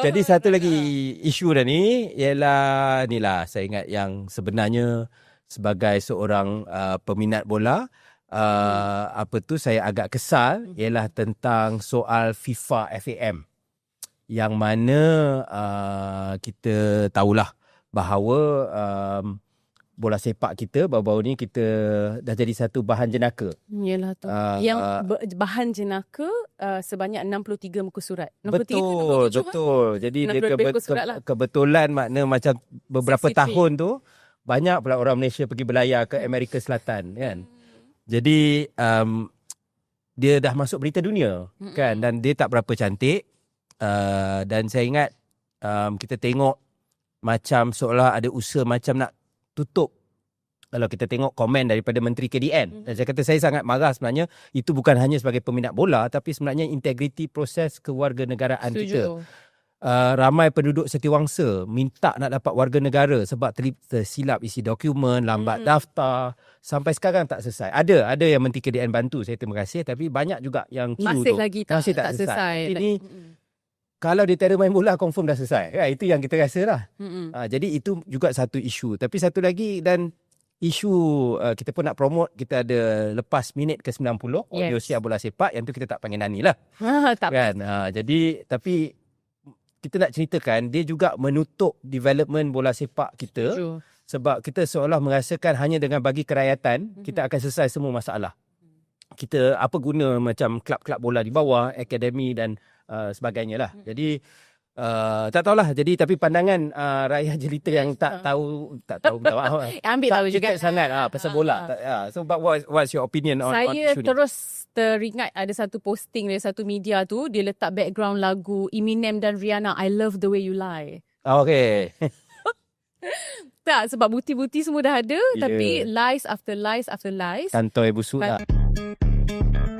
Jadi satu lagi isu dah ni ialah ni lah saya ingat yang sebenarnya sebagai seorang uh, peminat bola uh, apa tu saya agak kesal ialah tentang soal FIFA FAM yang mana uh, kita tahulah bahawa um, bola sepak kita baru-baru ni kita dah jadi satu bahan jenaka. Yalah tu. Ah, yang be- bahan jenaka uh, sebanyak 63 muka surat. 63 Betul, 67, betul. Jadi dia 60 lebih kebet- ikut surat lah. ke- kebetulan makna macam beberapa 63. tahun tu banyak pula orang Malaysia pergi berlayar ke Amerika Selatan kan. Jadi um, dia dah masuk berita dunia Mm-mm. kan dan dia tak berapa cantik uh, dan saya ingat um, kita tengok macam seolah ada usaha macam nak tutup kalau kita tengok komen daripada Menteri KDN dan saya kata saya sangat marah sebenarnya itu bukan hanya sebagai peminat bola tapi sebenarnya integriti proses kewarganegaraan kita Setuju. uh, ramai penduduk setiawangsa minta nak dapat warga negara sebab tersilap isi dokumen, lambat Mm. daftar sampai sekarang tak selesai. Ada ada yang Menteri KDN bantu, saya terima kasih tapi banyak juga yang queue Masih tu. lagi tak, Masih tak tak selesai. selesai. Ini Mm-mm. kalau dia tiada main bola confirm dah selesai. Ya, itu yang kita rasa lah. Mm-mm. Uh, jadi itu juga satu isu. Tapi satu lagi dan isu uh, kita pun nak promote kita ada lepas minit ke 90 Yes. audio siar bola sepak yang tu kita tak panggil Nani lah Ah, tak kan ha, jadi tapi kita nak ceritakan dia juga menutup development bola sepak kita setuju. sebab kita seolah merasakan hanya dengan bagi kerakyatan Mhm. kita akan selesai semua masalah kita apa guna macam klub-klub bola di bawah akademi dan uh, sebagainya lah Mhm. jadi uh, tak tahulah jadi tapi pandangan uh, rakyat jelita yang tak tahu tak tahu minta maaf Ambil tak tahu juga. sangat ah pasal Ah, bola ah. tak, ya. so but what, what's your opinion on, on Saya ni? terus teringat ada satu posting dari satu media tu dia letak background lagu Eminem dan Rihanna I Love the Way You Lie. Okay Tak sebab bukti-bukti semua dah ada Ya. tapi lies after lies after lies. kantoi busuk Kan- lah